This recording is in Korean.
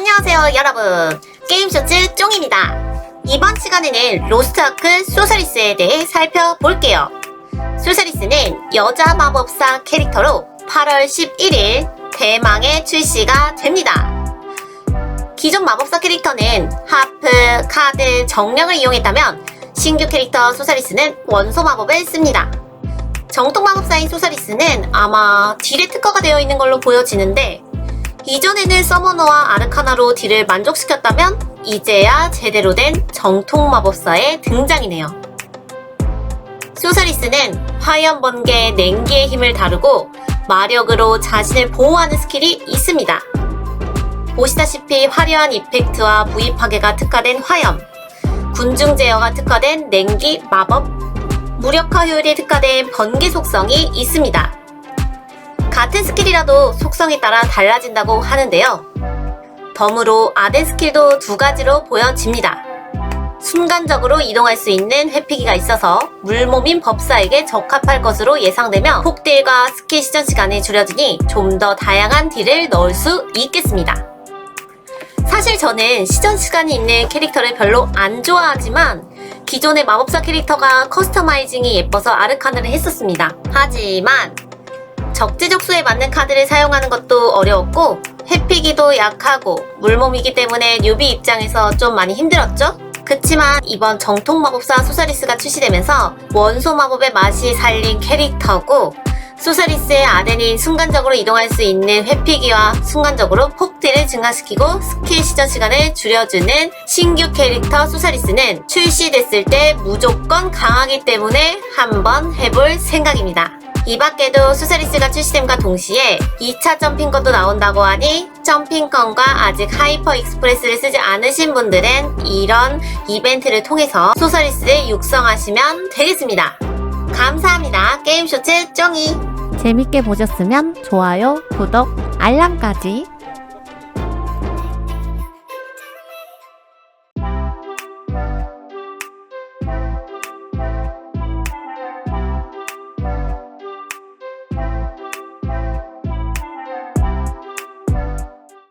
안녕하세요 여러분. 게임쇼츠 쫑입니다. 이번 시간에는 로스트아크 소사리스에 대해 살펴볼게요. 소사리스는 여자 마법사 캐릭터로 8월 11일 대망의 출시가 됩니다. 기존 마법사 캐릭터는 하프, 카드, 정령을 이용했다면 신규 캐릭터 소사리스는 원소 마법을 씁니다. 정통 마법사인 소사리스는 아마 딜에 특화가 되어 있는 걸로 보여지는데 이전에는 서머너와 아르카나로 딜을 만족시켰다면 이제야 제대로 된 정통 마법사의 등장이네요. 소사리스는 화염 번개 냉기의 힘을 다루고 마력으로 자신을 보호하는 스킬이 있습니다. 보시다시피 화려한 이펙트와 부위 파괴가 특화된 화염, 군중 제어가 특화된 냉기 마법, 무력화 효율이 특화된 번개 속성이 있습니다. 같은 스킬이라도 속성에 따라 달라진다고 하는데요. 덤으로 아덴 스킬도 두 가지로 보여집니다. 순간적으로 이동할 수 있는 회피기가 있어서 물몸인 법사에게 적합할 것으로 예상되며 폭딜과 스킬 시전 시간이 줄여지니 좀 더 다양한 딜을 넣을 수 있겠습니다. 사실 저는 시전 시간이 있는 캐릭터를 별로 안 좋아하지만 기존의 마법사 캐릭터가 커스터마이징이 예뻐서 아르카나를 했었습니다. 하지만 적재적소에 맞는 카드를 사용하는 것도 어려웠고 회피기도 약하고 물몸이기 때문에 뉴비 입장에서 좀 많이 힘들었죠? 그치만 이번 정통 마법사 소사리스가 출시되면서 원소 마법의 맛이 살린 캐릭터고 소사리스의 아덴이 순간적으로 이동할 수 있는 회피기와 순간적으로 폭딜을 증가시키고 스킬 시전 시간을 줄여주는 신규 캐릭터 소사리스는 출시됐을 때 무조건 강하기 때문에 한번 해볼 생각입니다. 이 밖에도 소사리스가 출시됨과 동시에 2차 점핑건도 나온다고 하니 점핑건과 아직 하이퍼 익스프레스를 쓰지 않으신 분들은 이런 이벤트를 통해서 소사리스를 육성하시면 되겠습니다. 감사합니다. 게임쇼츠 쫑이 재밌게 보셨으면 좋아요, 구독, 알람까지